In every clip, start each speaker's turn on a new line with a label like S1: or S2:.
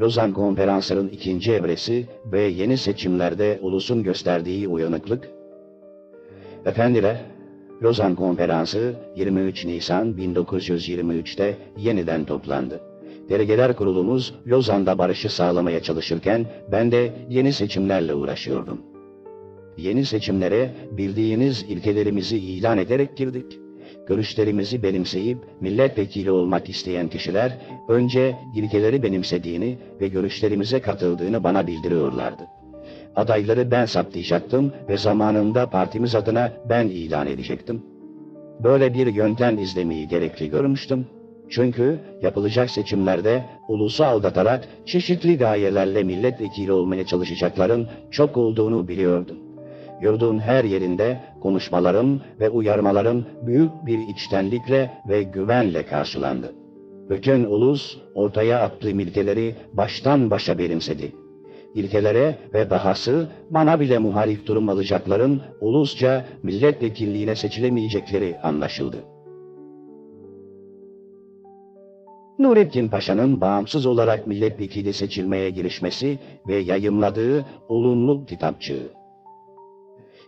S1: Lozan Konferansı'nın ikinci evresi ve yeni seçimlerde ulusun gösterdiği uyanıklık, Efendiler, Lozan Konferansı 23 Nisan 1923'te yeniden toplandı. Delegeler kurulumuz Lozan'da barışı sağlamaya çalışırken ben de yeni seçimlerle uğraşıyordum. Yeni seçimlere bildiğiniz ilkelerimizi ilan ederek girdik. Görüşlerimizi benimseyip milletvekili olmak isteyen kişiler önce ilkeleri benimsediğini ve görüşlerimize katıldığını bana bildiriyorlardı. Adayları ben saptayacaktım ve zamanında partimiz adına ben ilan edecektim. Böyle bir yöntem izlemeyi gerekli görmüştüm. Çünkü yapılacak seçimlerde ulusu aldatarak çeşitli gayelerle milletvekili olmaya çalışacakların çok olduğunu biliyordum. Yurdun her yerinde konuşmalarım ve uyarmalarım büyük bir içtenlikle ve güvenle karşılandı. Bütün ulus ortaya attığım ilkeleri baştan başa benimsedi. İlkelere ve dahası bana bile muhalif durum alacakların ulusça milletvekilliğine seçilemeyecekleri anlaşıldı. Nurettin Paşa'nın bağımsız olarak milletvekili seçilmeye girişmesi ve yayımladığı olumlu kitapçığı.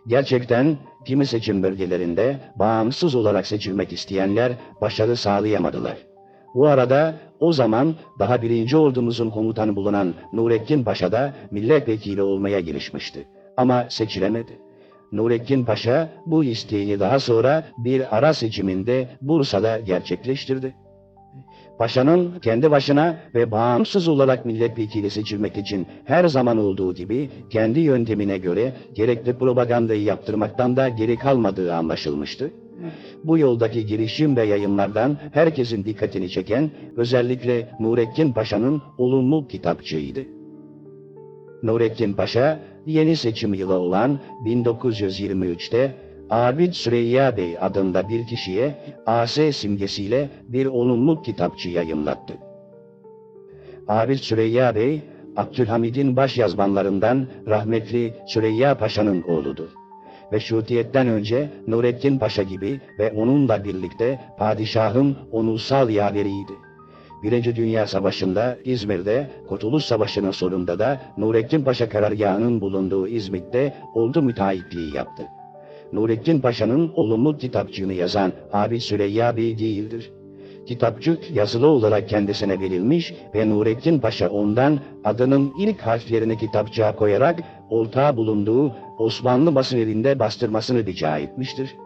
S1: Gerçekten kimi seçim bölgelerinde bağımsız olarak seçilmek isteyenler başarı sağlayamadılar. Bu arada o zaman daha birinci ordumuzun komutanı bulunan Nurettin Paşa da milletvekili olmaya girişmişti. Ama seçilemedi. Nurettin Paşa bu isteğini daha sonra bir ara seçiminde Bursa'da gerçekleştirdi. Paşa'nın kendi başına ve bağımsız olarak milletvekili seçilmek için her zaman olduğu gibi kendi yöntemine göre gerekli propagandayı yaptırmaktan da geri kalmadığı anlaşılmıştı. Bu yoldaki girişim ve yayınlardan herkesin dikkatini çeken özellikle Nurettin Paşa'nın olumlu kitapçığıydı. Nurettin Paşa yeni seçim yılı olan 1923'te Abid Süreyya Bey adında bir kişiye AS simgesiyle bir olumlu kitapçı yayımlattı. Abid Süreyya Bey, Abdülhamid'in başyazmanlarından rahmetli Süreyya Paşa'nın oğludur. Meşrutiyetten önce Nurettin Paşa gibi ve onunla birlikte padişahın onursal yaveriydi. Birinci Dünya Savaşı'nda İzmir'de, Kurtuluş Savaşı'nın sonunda da Nurettin Paşa karargahının bulunduğu İzmit'te oldu müteahhitliği yaptı. Nurettin Paşa'nın olumlu kitapçığını yazan abi Süreyya Bey değildir. Kitapçık yazılı olarak kendisine verilmiş ve Nurettin Paşa ondan adının ilk harflerini kitapçığa koyarak oltağı bulunduğu Osmanlı basın evinde bastırmasını rica etmiştir.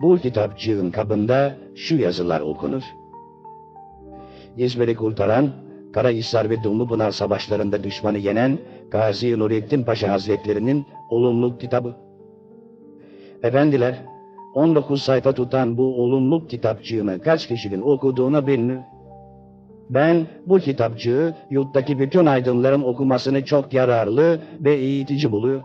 S1: Bu kitapçığın kabında şu yazılar okunur. İzmir'i kurtaran, Karahisar ve Dumlupınar savaşlarında düşmanı yenen Gazi Nurettin Paşa Hazretlerinin olumlu kitabı. Efendiler, 19 sayfa tutan bu olumlu kitapçığını kaç kişinin okuduğuna belli. Ben bu kitapçığı yurttaki bütün aydınların okumasını çok yararlı ve eğitici buluyor.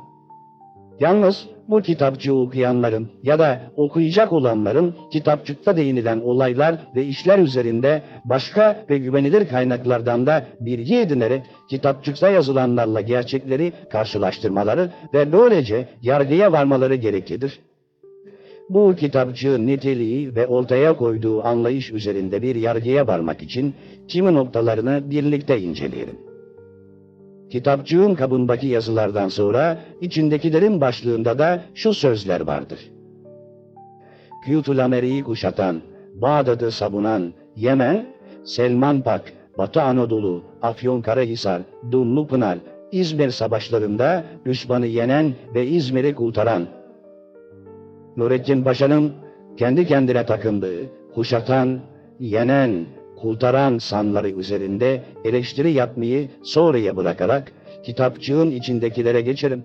S1: Yalnız bu kitapçığı okuyanların ya da okuyacak olanların kitapçıkta değinilen olaylar ve işler üzerinde başka ve güvenilir kaynaklardan da bilgi edinerek kitapçıkta yazılanlarla gerçekleri karşılaştırmaları ve böylece yargıya varmaları gereklidir. Bu kitapçığın niteliği ve ortaya koyduğu anlayış üzerinde bir yargıya varmak için kimi noktalarını birlikte inceleyelim. Kitapçığın kabındaki yazılardan sonra içindekilerin başlığında da şu sözler vardır. Kütül Ameri'yi kuşatan, Bağdat'ı savunan Yemen, Selman Pak, Batı Anadolu, Afyonkarahisar, Dumlupınar, İzmir savaşlarında düşmanı yenen ve İzmir'i kurtaran Nurettin Paşa'nın kendi kendine takındığı, kuşatan, yenen, kurtaran sanları üzerinde eleştiri yapmayı sonraya bırakarak kitapçığın içindekilere geçerim.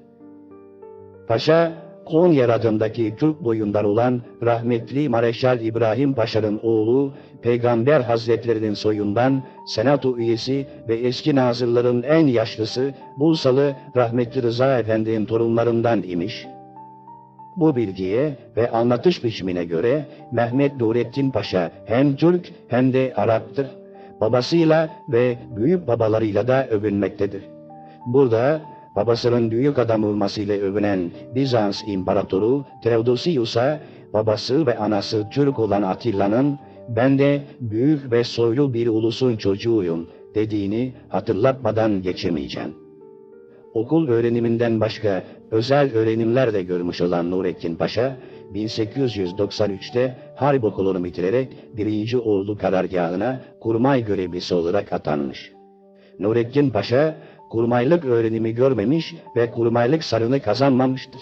S1: Paşa, Konya adındaki Türk boyundan olan rahmetli Mareşal İbrahim Paşa'nın oğlu, Peygamber Hazretlerinin soyundan senato üyesi ve eski nazırların en yaşlısı Bursalı rahmetli Rıza Efendi'nin torunlarından imiş. Bu bilgiye ve anlatış biçimine göre Mehmet Nurettin Paşa hem Türk hem de Arap'tır. Babasıyla ve büyük babalarıyla da övünmektedir. Burada babasının büyük adam olmasıyla övünen Bizans İmparatoru Theodosius'a babası ve anası Türk olan Atilla'nın ben de büyük ve soylu bir ulusun çocuğuyum dediğini hatırlatmadan geçemeyeceğim. Okul öğreniminden başka özel öğrenimler de görmüş olan Nurettin Paşa, 1893'te harp okulunu bitirerek 1. Ordu Karargahı'na kurmay görevlisi olarak atanmış. Nurettin Paşa, kurmaylık öğrenimi görmemiş ve kurmaylık sarını kazanmamıştır.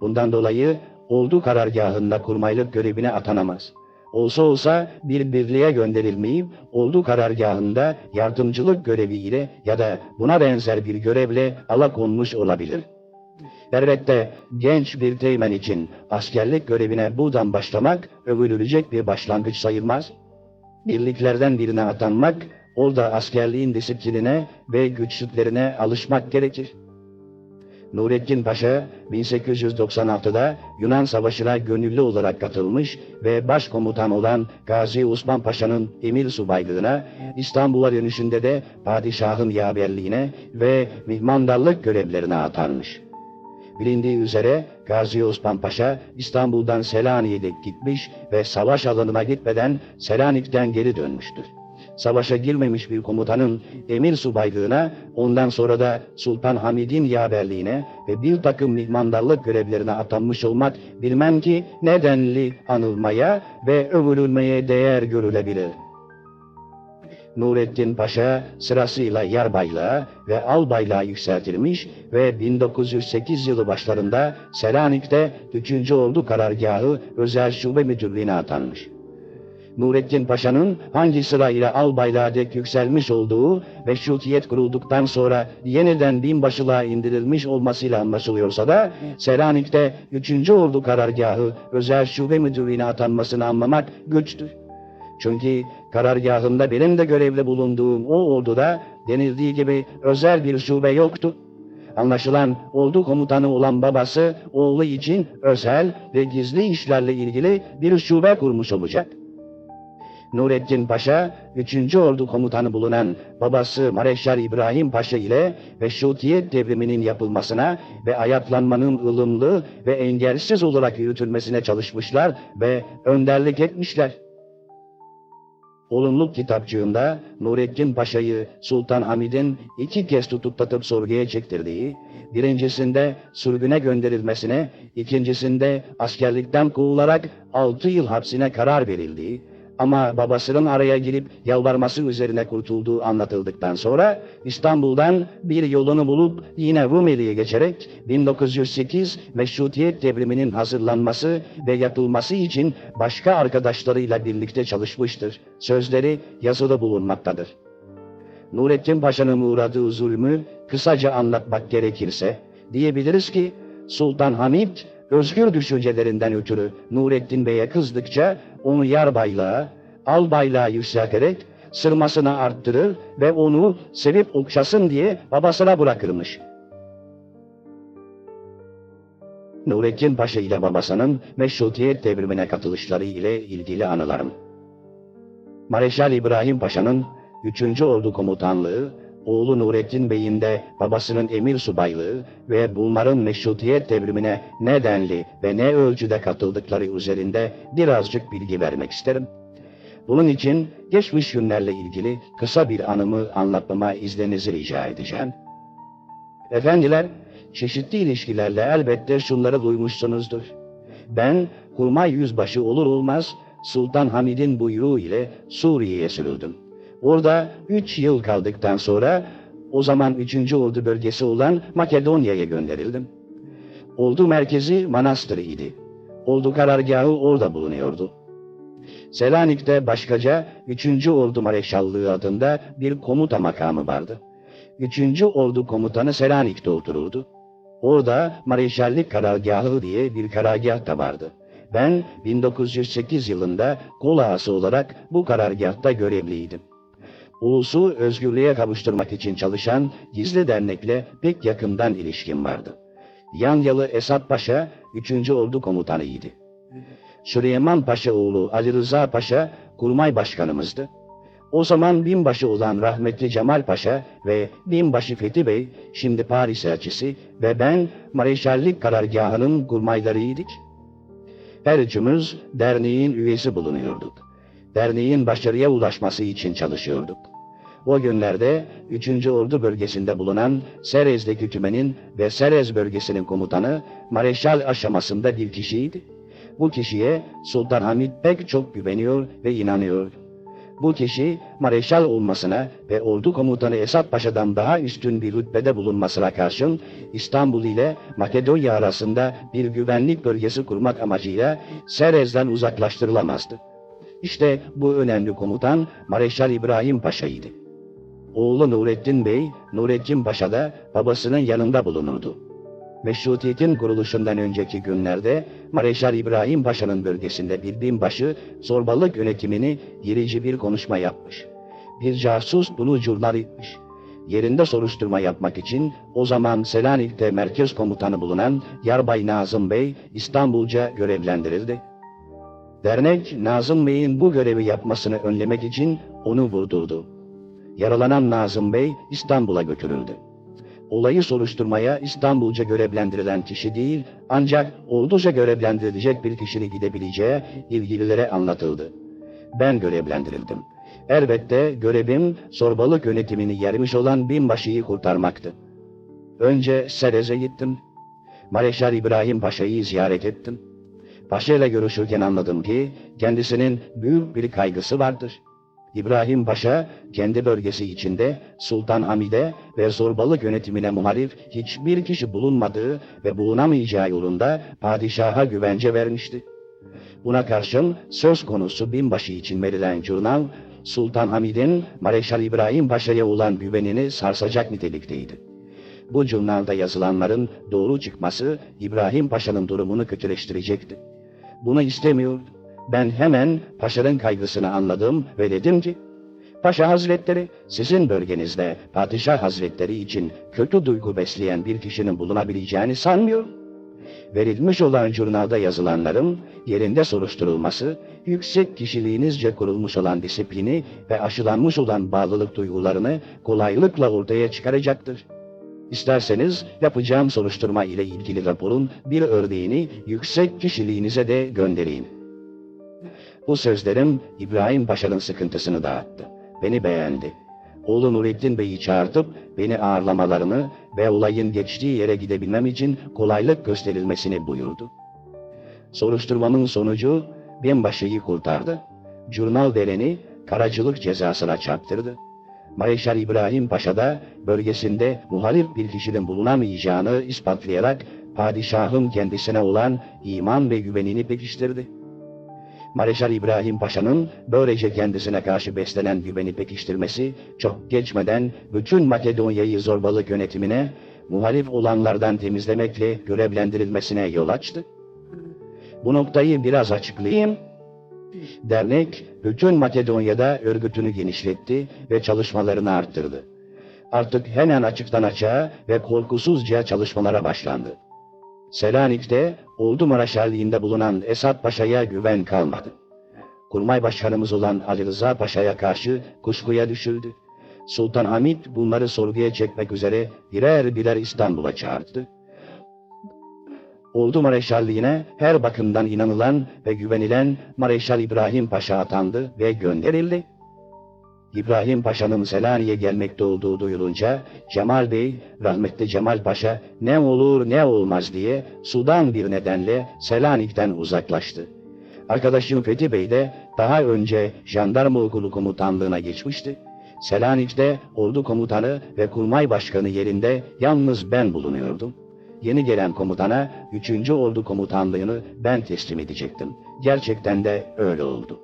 S1: Bundan dolayı Ordu Karargahı'nda kurmaylık görevine atanamaz. Olsa olsa bir birliğe gönderilmeyip Ordu Karargahı'nda yardımcılık göreviyle ya da buna benzer bir görevle alakonmuş olabilir. Elbette genç bir teğmen için askerlik görevine buradan başlamak övülülecek bir başlangıç sayılmaz. Birliklerden birine atanmak, orada askerliğin disiplinine ve güçlüklerine alışmak gerekir. Nurettin Paşa 1896'da Yunan Savaşı'na gönüllü olarak katılmış ve başkomutan olan Gazi Osman Paşa'nın emir subaylığına, İstanbul'a dönüşünde de padişahın yaverliğine ve mihmandarlık görevlerine atanmış. Bilindiği üzere Gazi Osman Paşa İstanbul'dan Selanik'e gitmiş ve savaş alanına gitmeden Selanik'ten geri dönmüştür. Savaşa girmemiş bir komutanın emir subaylığına, ondan sonra da Sultan Hamid'in yaverliğine ve bir takım mihmandarlık görevlerine atanmış olmak bilmem ki nedenli anılmaya ve övülülmeye değer görülebilir. Nurettin Paşa sırasıyla yarbaylığa ve albaylığa yükseltilmiş ve 1908 yılı başlarında Selanik'te 3. Ordu Karargahı Özel Şube Müdürlüğü'ne atanmış. Nurettin Paşa'nın hangi sırayla albaylığa dek yükselmiş olduğu meşrutiyet kurulduktan sonra yeniden binbaşılığa indirilmiş olmasıyla anlaşılıyorsa da Selanik'te 3. Ordu Karargahı Özel Şube Müdürlüğü'ne atanmasını anlamak güçtür. Çünkü karargahında benim de görevli bulunduğum o orduda denildiği gibi özel bir şube yoktu. Anlaşılan ordu komutanı olan babası oğlu için özel ve gizli işlerle ilgili bir şube kurmuş olacak. Nurettin Paşa, 3. Ordu komutanı bulunan babası Mareşal İbrahim Paşa ile Meşrutiyet devriminin yapılmasına ve ayaklanmanın ılımlı ve engelsiz olarak yürütülmesine çalışmışlar ve önderlik etmişler. Olumluk kitapçığında Nurettin Paşa'yı Sultan Hamid'in iki kez tutuklatıp sorguya çektirdiği, birincisinde sürgüne gönderilmesine, ikincisinde askerlikten kovularak altı yıl hapsine karar verildiği, ama babasının araya girip yalvarması üzerine kurtulduğu anlatıldıktan sonra İstanbul'dan bir yolunu bulup yine Rumeli'ye geçerek 1908 Meşrutiyet devriminin hazırlanması ve yapılması için başka arkadaşlarıyla birlikte çalışmıştır. Sözleri yazılı bulunmaktadır. Nurettin Paşa'nın uğradığı zulmü kısaca anlatmak gerekirse diyebiliriz ki Sultan Hamid özgür düşüncelerinden ötürü Nurettin Bey'e kızdıkça onu yarbaylığa, albaylığa yükselterek sırmasını arttırır ve onu sevip okşasın diye babasına bırakırmış. Nurettin Paşa ile babasının meşrutiyet devrimine katılışları ile ilgili anılarım. Mareşal İbrahim Paşa'nın 3. Ordu Komutanlığı, oğlu Nurettin Bey'in de babasının emir subaylığı ve bunların meşrutiyet devrimine ne denli ve ne ölçüde katıldıkları üzerinde birazcık bilgi vermek isterim. Bunun için geçmiş günlerle ilgili kısa bir anımı anlatmama izninizi rica edeceğim. Efendiler, çeşitli ilişkilerle elbette şunları duymuşsunuzdur. Ben kurmay yüzbaşı olur olmaz Sultan Hamid'in buyruğu ile Suriye'ye sürüldüm. Orada üç yıl kaldıktan sonra o zaman 3. Ordu bölgesi olan Makedonya'ya gönderildim. Ordu merkezi Manastır idi. Ordu karargahı orada bulunuyordu. Selanik'te başkaca 3. Ordu Mareşallığı adında bir komuta makamı vardı. 3. Ordu komutanı Selanik'te otururdu. Orada Mareşallik Karargahı diye bir karargah da vardı. Ben 1908 yılında kol olarak bu karargahta görevliydim. Ulusu özgürlüğe kavuşturmak için çalışan gizli dernekle pek yakından ilişkim vardı. Yanyalı Esat Paşa 3. Ordu komutanıydı. Süleyman Paşa oğlu Ali Rıza Paşa kurmay başkanımızdı. O zaman binbaşı olan rahmetli Cemal Paşa ve binbaşı Fethi Bey, şimdi Paris elçisi ve ben Mareşallik karargahının kurmaylarıydık. Her üçümüz derneğin üyesi bulunuyorduk. Derneğin başarıya ulaşması için çalışıyorduk. O günlerde 3. Ordu bölgesinde bulunan Serez'deki tümenin ve Serez bölgesinin komutanı Mareşal aşamasında bir kişiydi. Bu kişiye Sultan Hamid pek çok güveniyor ve inanıyor. Bu kişi Mareşal olmasına ve ordu komutanı Esat Paşa'dan daha üstün bir rütbede bulunmasına karşın İstanbul ile Makedonya arasında bir güvenlik bölgesi kurmak amacıyla Serez'den uzaklaştırılamazdı. İşte bu önemli komutan Mareşal İbrahim Paşa'ydı. Oğlu Nurettin Bey, Nurettin Paşa da babasının yanında bulunurdu. Meşrutiyetin kuruluşundan önceki günlerde Mareşal İbrahim Paşa'nın bölgesinde bir binbaşı zorbalık yönetimini yerici bir konuşma yapmış. Bir casus bunu jurnal etmiş. Yerinde soruşturma yapmak için o zaman Selanik'te merkez komutanı bulunan Yarbay Nazım Bey İstanbulca görevlendirildi. Dernek Nazım Bey'in bu görevi yapmasını önlemek için onu vurdurdu. Yaralanan Nazım Bey İstanbul'a götürüldü. Olayı soruşturmaya İstanbulca görevlendirilen kişi değil, ancak orduca görevlendirilecek bir kişinin gidebileceği ilgililere anlatıldı. Ben görevlendirildim. Elbette görevim zorbalık yönetimini yermiş olan binbaşıyı kurtarmaktı. Önce Serez'e gittim. Mareşal İbrahim Paşa'yı ziyaret ettim. Paşa ile görüşürken anladım ki kendisinin büyük bir kaygısı vardır. İbrahim Paşa kendi bölgesi içinde Sultan Hamid'e ve zorbalık yönetimine muharif hiçbir kişi bulunmadığı ve bulunamayacağı yolunda padişaha güvence vermişti. Buna karşın söz konusu binbaşı için verilen jurnal Sultan Hamid'in Mareşal İbrahim Paşa'ya olan güvenini sarsacak nitelikteydi. Bu jurnalda yazılanların doğru çıkması İbrahim Paşa'nın durumunu kötüleştirecekti. Bunu istemiyordu. Ben hemen paşanın kaygısını anladım ve dedim ki, Paşa Hazretleri, sizin bölgenizde Padişah Hazretleri için kötü duygu besleyen bir kişinin bulunabileceğini sanmıyorum. Verilmiş olan jurnalda yazılanların yerinde soruşturulması, yüksek kişiliğinizce kurulmuş olan disiplini ve aşılanmış olan bağlılık duygularını kolaylıkla ortaya çıkaracaktır. İsterseniz yapacağım soruşturma ile ilgili raporun bir örneğini yüksek kişiliğinize de göndereyim. Bu sözlerim İbrahim Paşa'nın sıkıntısını dağıttı. Beni beğendi. Oğlu Nurettin Bey'i çağırtıp beni ağırlamalarını ve olayın geçtiği yere gidebilmem için kolaylık gösterilmesini buyurdu. Soruşturmamın sonucu binbaşıyı kurtardı. Jurnal dereni karacılık cezasına çarptırdı. Mareşal İbrahim Paşa da bölgesinde muhalif bir kişinin bulunamayacağını ispatlayarak padişahın kendisine olan iman ve güvenini pekiştirdi. Mareşal İbrahim Paşa'nın böylece kendisine karşı beslenen güveni pekiştirmesi çok geçmeden bütün Makedonya'yı zorbalık yönetimine muhalif olanlardan temizlemekle görevlendirilmesine yol açtı. Bu noktayı biraz açıklayayım. Dernek bütün Makedonya'da örgütünü genişletti ve çalışmalarını arttırdı. Artık hemen açıktan açığa ve korkusuzca çalışmalara başlandı. Selanik'te Ordu Maraşalliğinde bulunan Esat Paşa'ya güven kalmadı. Kurmay Başkanımız olan Ali Rıza Paşa'ya karşı kuşkuya düşüldü. Sultan Hamid bunları sorguya çekmek üzere birer birer İstanbul'a çağırdı. Ordu Mareşalliğine her bakımdan inanılan ve güvenilen Mareşal İbrahim Paşa atandı ve gönderildi. İbrahim Paşa'nın Selanik'e gelmekte olduğu duyulunca Cemal Bey, rahmetli Cemal Paşa ne olur ne olmaz diye sudan bir nedenle Selanik'ten uzaklaştı. Arkadaşım Fethi Bey de daha önce jandarma okulu komutanlığına geçmişti. Selanik'te ordu komutanı ve kurmay başkanı yerinde yalnız ben bulunuyordum. Yeni gelen komutana 3. Ordu komutanlığını ben teslim edecektim. Gerçekten de öyle oldu.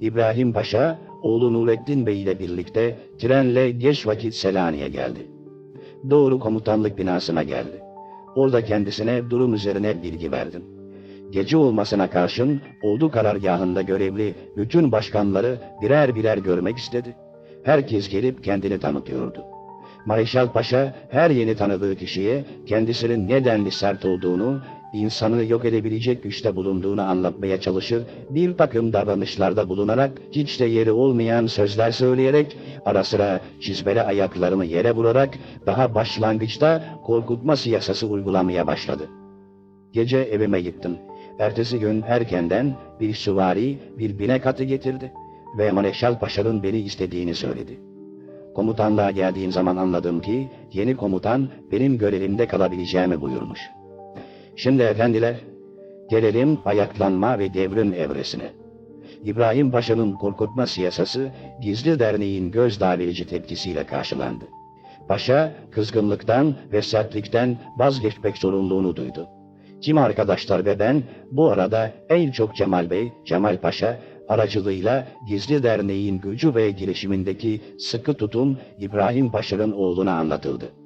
S1: İbrahim Paşa, oğlu Nurettin Bey ile birlikte trenle geç vakit Selanik'e geldi. Doğru komutanlık binasına geldi. Orada kendisine durum üzerine bilgi verdim. Gece olmasına karşın ordu karargahında görevli bütün başkanları birer birer görmek istedi. Herkes gelip kendini tanıtıyordu. Mareşal Paşa her yeni tanıdığı kişiye kendisinin nedenli sert olduğunu, insanı yok edebilecek güçte bulunduğunu anlatmaya çalışır, bir takım davranışlarda bulunarak hiç de yeri olmayan sözler söyleyerek, ara sıra çizmeli ayaklarını yere vurarak daha başlangıçta korkutma siyasası uygulamaya başladı. Gece evime gittim. Ertesi gün erkenden bir süvari bir binek atı getirdi ve Mareşal Paşa'nın beni istediğini söyledi. komutanlığa geldiğim zaman anladım ki yeni komutan benim görevimde kalabileceğimi buyurmuş. Şimdi efendiler, gelelim ayaklanma ve devrim evresine. İbrahim Paşa'nın korkutma siyasası Gizli Derneği'nin gözdağı verici tepkisiyle karşılandı. Paşa kızgınlıktan ve sertlikten vazgeçmek zorunluluğunu duydu. Kim arkadaşlar ve ben bu arada en çok Cemal Bey, Cemal Paşa aracılığıyla Gizli Derneği'nin gücü ve girişimindeki sıkı tutum İbrahim Paşa'nın oğluna anlatıldı.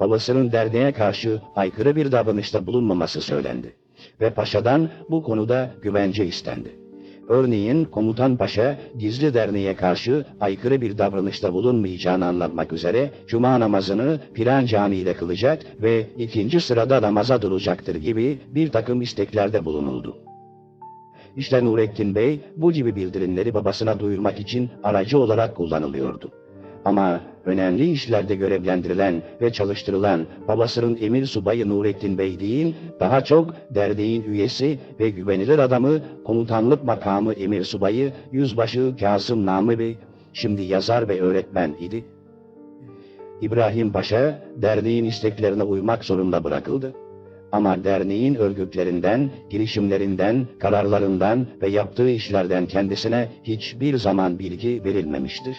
S1: Babasının derneğe karşı aykırı bir davranışta bulunmaması söylendi ve paşadan bu konuda güvence istendi. Örneğin komutan paşa gizli derneğe karşı aykırı bir davranışta bulunmayacağını anlatmak üzere cuma namazını filan camide kılacak ve ikinci sırada namaza duracaktır gibi bir takım isteklerde bulunuldu. İşte Nurettin Bey bu gibi bildirimleri babasına duyurmak için aracı olarak kullanılıyordu. Ama önemli işlerde görevlendirilen ve çalıştırılan babasının emir subayı Nurettin Bey değil, daha çok derneğin üyesi ve güvenilir adamı komutanlık makamı emir subayı Yüzbaşı Kasım Nami Bey, şimdi yazar ve öğretmen idi. İbrahim Paşa derneğin isteklerine uymak zorunda bırakıldı. Ama derneğin örgütlerinden, girişimlerinden, kararlarından ve yaptığı işlerden kendisine hiçbir zaman bilgi verilmemiştir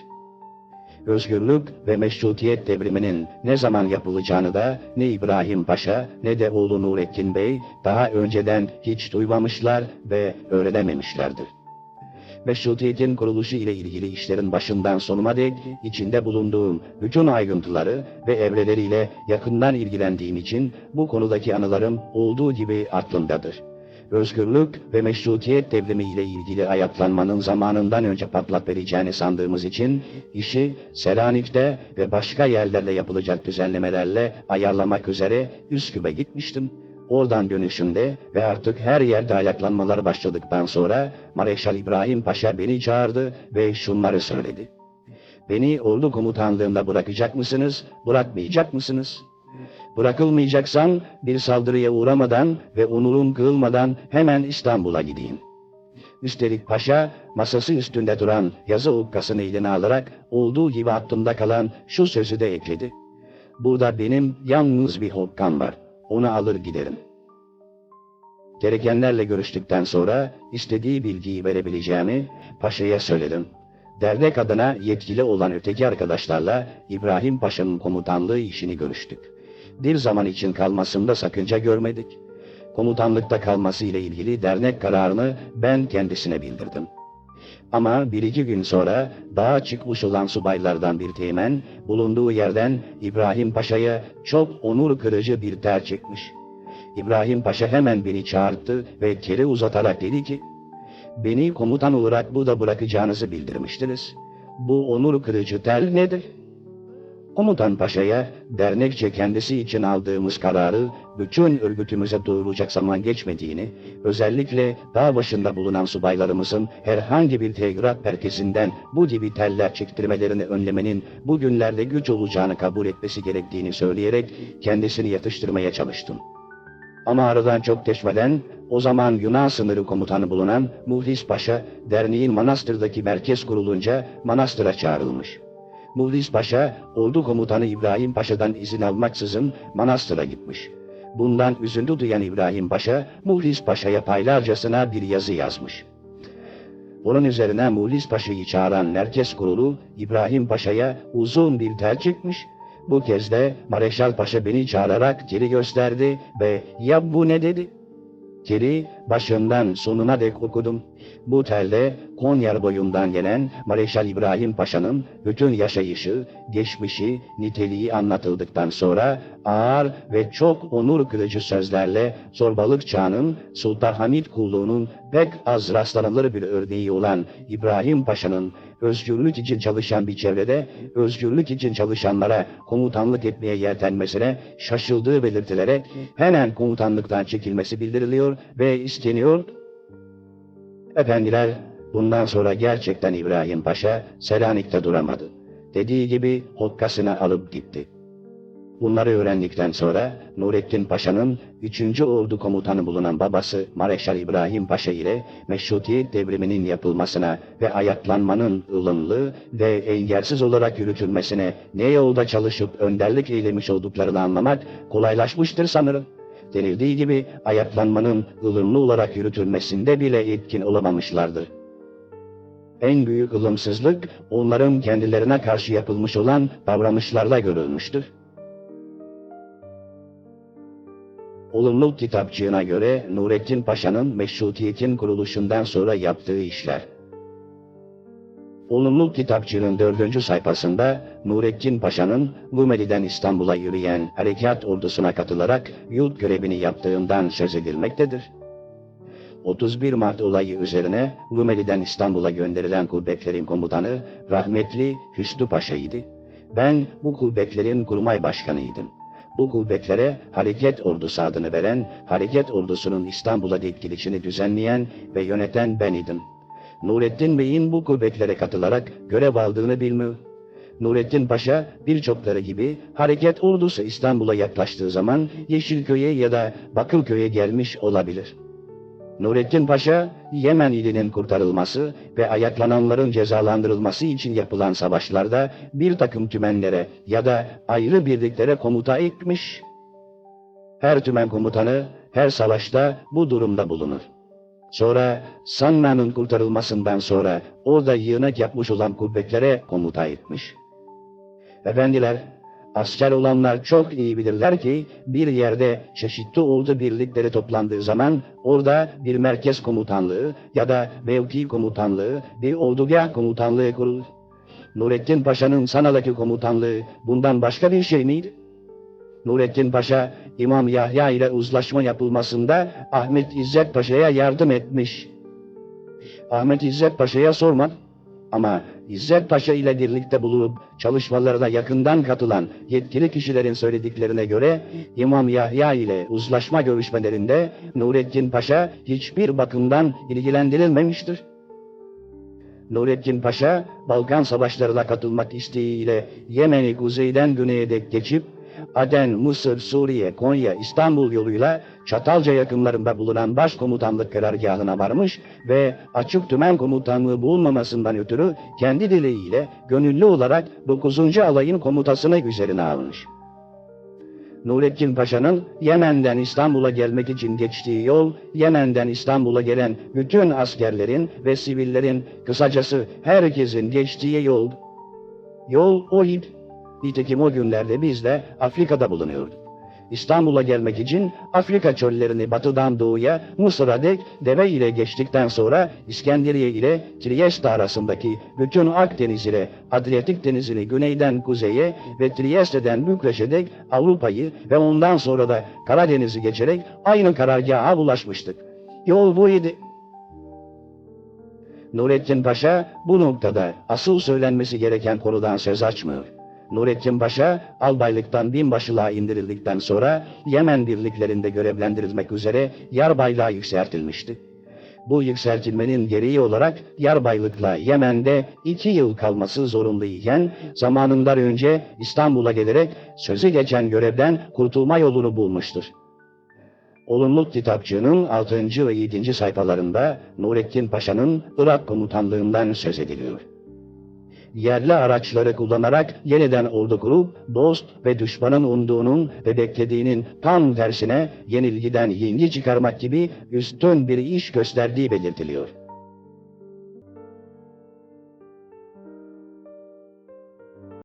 S1: özgürlük ve meşrutiyet devriminin ne zaman yapılacağını da ne İbrahim Paşa ne de oğlu Nurettin Bey daha önceden hiç duymamışlar ve öğrenememişlerdir. Meşrutiyetin kuruluşu ile ilgili işlerin başından sonuna dek içinde bulunduğum bütün ayrıntıları ve evreleriyle yakından ilgilendiğim için bu konudaki anılarım olduğu gibi aklımdadır özgürlük ve meşrutiyet devrimi ile ilgili ayaklanmanın zamanından önce patlak vereceğini sandığımız için işi Selanik'te ve başka yerlerle yapılacak düzenlemelerle ayarlamak üzere Üsküp'e gitmiştim. Oradan dönüşünde ve artık her yerde ayaklanmalar başladıktan sonra Mareşal İbrahim Paşa beni çağırdı ve şunları söyledi. Beni ordu komutanlığında bırakacak mısınız, bırakmayacak mısınız?'' Bırakılmayacaksan bir saldırıya uğramadan ve onurun kırılmadan hemen İstanbul'a gideyim. Üstelik paşa masası üstünde duran yazı ukkasını eline alarak olduğu gibi aklımda kalan şu sözü de ekledi. Burada benim yalnız bir hokkan var. Onu alır giderim. Gerekenlerle görüştükten sonra istediği bilgiyi verebileceğimi paşaya söyledim. Dernek adına yetkili olan öteki arkadaşlarla İbrahim Paşa'nın komutanlığı işini görüştük bir zaman için kalmasında sakınca görmedik. Komutanlıkta kalması ile ilgili dernek kararını ben kendisine bildirdim. Ama bir iki gün sonra dağa çıkmış olan subaylardan bir teğmen bulunduğu yerden İbrahim Paşa'ya çok onur kırıcı bir ter çekmiş. İbrahim Paşa hemen beni çağırdı ve keri uzatarak dedi ki, beni komutan olarak burada bırakacağınızı bildirmiştiniz. Bu onur kırıcı tel nedir? Komutan Paşa'ya dernekçe kendisi için aldığımız kararı bütün örgütümüze duyuracak zaman geçmediğini, özellikle dağ başında bulunan subaylarımızın herhangi bir telgraf merkezinden bu gibi teller çektirmelerini önlemenin bugünlerde güç olacağını kabul etmesi gerektiğini söyleyerek kendisini yatıştırmaya çalıştım. Ama aradan çok geçmeden o zaman Yunan sınırı komutanı bulunan Muhlis Paşa derneğin Manastır'daki merkez kurulunca Manastır'a çağrılmış. Muhlis Paşa, ordu komutanı İbrahim Paşa'dan izin almaksızın manastıra gitmiş. Bundan üzüntü duyan İbrahim Paşa, Muhlis Paşa'ya paylarcasına bir yazı yazmış. Bunun üzerine Muhlis Paşa'yı çağıran merkez kurulu İbrahim Paşa'ya uzun bir tel çıkmış. Bu kez de Mareşal Paşa beni çağırarak geri gösterdi ve ya bu ne dedi? Keri başından sonuna dek okudum. Bu telde Konyar boyundan gelen Mareşal İbrahim Paşa'nın bütün yaşayışı, geçmişi, niteliği anlatıldıktan sonra ağır ve çok onur kırıcı sözlerle Zorbalık çağının Sultan Hamid kulluğunun pek az rastlanılır bir örneği olan İbrahim Paşa'nın özgürlük için çalışan bir çevrede özgürlük için çalışanlara komutanlık etmeye yeltenmesine şaşıldığı belirtilerek hemen komutanlıktan çekilmesi bildiriliyor ve isteniyor. Efendiler bundan sonra gerçekten İbrahim Paşa Selanik'te duramadı. Dediği gibi hokkasını alıp gitti. Bunları öğrendikten sonra Nurettin Paşa'nın 3. Ordu Komutanı bulunan babası Mareşal İbrahim Paşa ile Meşrutiyet devriminin yapılmasına ve ayaklanmanın ılımlı ve engelsiz olarak yürütülmesine ne yolda çalışıp önderlik eylemiş olduklarını anlamak kolaylaşmıştır sanırım. Denildiği gibi ayaklanmanın ılımlı olarak yürütülmesinde bile etkin olamamışlardır. En büyük ılımsızlık onların kendilerine karşı yapılmış olan davranışlarda görülmüştür. Olumlu kitapçığına göre Nurettin Paşa'nın meşrutiyetin kuruluşundan sonra yaptığı işler. Olumlu kitapçığının dördüncü sayfasında Nurettin Paşa'nın Rumeli'den İstanbul'a yürüyen harekat ordusuna katılarak yurt görevini yaptığından söz edilmektedir. 31 Mart olayı üzerine Rumeli'den İstanbul'a gönderilen kuvvetlerin komutanı rahmetli Hüsnü Paşa'ydı. Ben bu kuvvetlerin kurmay başkanıydım. Bu kuvvetlere hareket ordusu adını veren, hareket ordusunun İstanbul'a yetkilişini düzenleyen ve yöneten ben idim. Nurettin Bey'in bu kuvvetlere katılarak görev aldığını bilmiyor. Nurettin Paşa birçokları gibi hareket ordusu İstanbul'a yaklaştığı zaman Yeşilköy'e ya da Bakırköy'e gelmiş olabilir. Nurettin Paşa, Yemen ilinin kurtarılması ve ayaklananların cezalandırılması için yapılan savaşlarda bir takım tümenlere ya da ayrı birliklere komuta etmiş. Her tümen komutanı her savaşta bu durumda bulunur. Sonra Sanna'nın kurtarılmasından sonra orada yığınak yapmış olan kuvvetlere komuta etmiş. Efendiler, asker olanlar çok iyi bilirler ki bir yerde çeşitli ordu birlikleri toplandığı zaman orada bir merkez komutanlığı ya da mevki komutanlığı, bir ordugah komutanlığı kurulur. Nurettin Paşa'nın Sana'daki komutanlığı bundan başka bir şey miydi? Nurettin Paşa, İmam Yahya ile uzlaşma yapılmasında Ahmet İzzet Paşa'ya yardım etmiş. Ahmet İzzet Paşa'ya sormadı. Ama İzzet Paşa ile birlikte bulunup çalışmalarına yakından katılan yetkili kişilerin söylediklerine göre İmam Yahya ile uzlaşma görüşmelerinde Nurettin Paşa hiçbir bakımdan ilgilendirilmemiştir. Nurettin Paşa, Balkan savaşlarına katılmak isteğiyle Yemen'i kuzeyden güneye dek geçip Aden, Mısır, Suriye, Konya, İstanbul yoluyla Çatalca yakınlarında bulunan başkomutanlık karargahına varmış ve açık tümen komutanlığı bulunmamasından ötürü kendi dileğiyle gönüllü olarak 9. alayın komutasını üzerine almış. Nurettin Paşa'nın Yemen'den İstanbul'a gelmek için geçtiği yol, Yemen'den İstanbul'a gelen bütün askerlerin ve sivillerin, kısacası herkesin geçtiği yol. Yol oydu. Nitekim o günlerde biz de Afrika'da bulunuyorduk. İstanbul'a gelmek için Afrika çöllerini batıdan doğuya Mısır'a dek deve ile geçtikten sonra İskenderiye ile Trieste arasındaki bütün Akdeniz ile Adriyatik denizini güneyden kuzeye ve Trieste'den Bükreş'e dek Avrupa'yı ve ondan sonra da Karadeniz'i geçerek aynı karargaha ulaşmıştık. Yol buydu. Nurettin Paşa bu noktada asıl söylenmesi gereken konudan söz açmıyor. Nurettin Paşa, albaylıktan binbaşılığa indirildikten sonra Yemen birliklerinde görevlendirilmek üzere yarbaylığa yükseltilmişti. Bu yükseltilmenin gereği olarak yarbaylıkla Yemen'de iki yıl kalması zorunluyken zamanından önce İstanbul'a gelerek sözü geçen görevden kurtulma yolunu bulmuştur. Olumluk kitapçığının 6. ve 7. sayfalarında Nurettin Paşa'nın Irak komutanlığından söz ediliyor yerli araçları kullanarak yeniden ordu kurup dost ve düşmanın umduğunun ve beklediğinin tam tersine yenilgiden yengi çıkarmak gibi üstün bir iş gösterdiği belirtiliyor.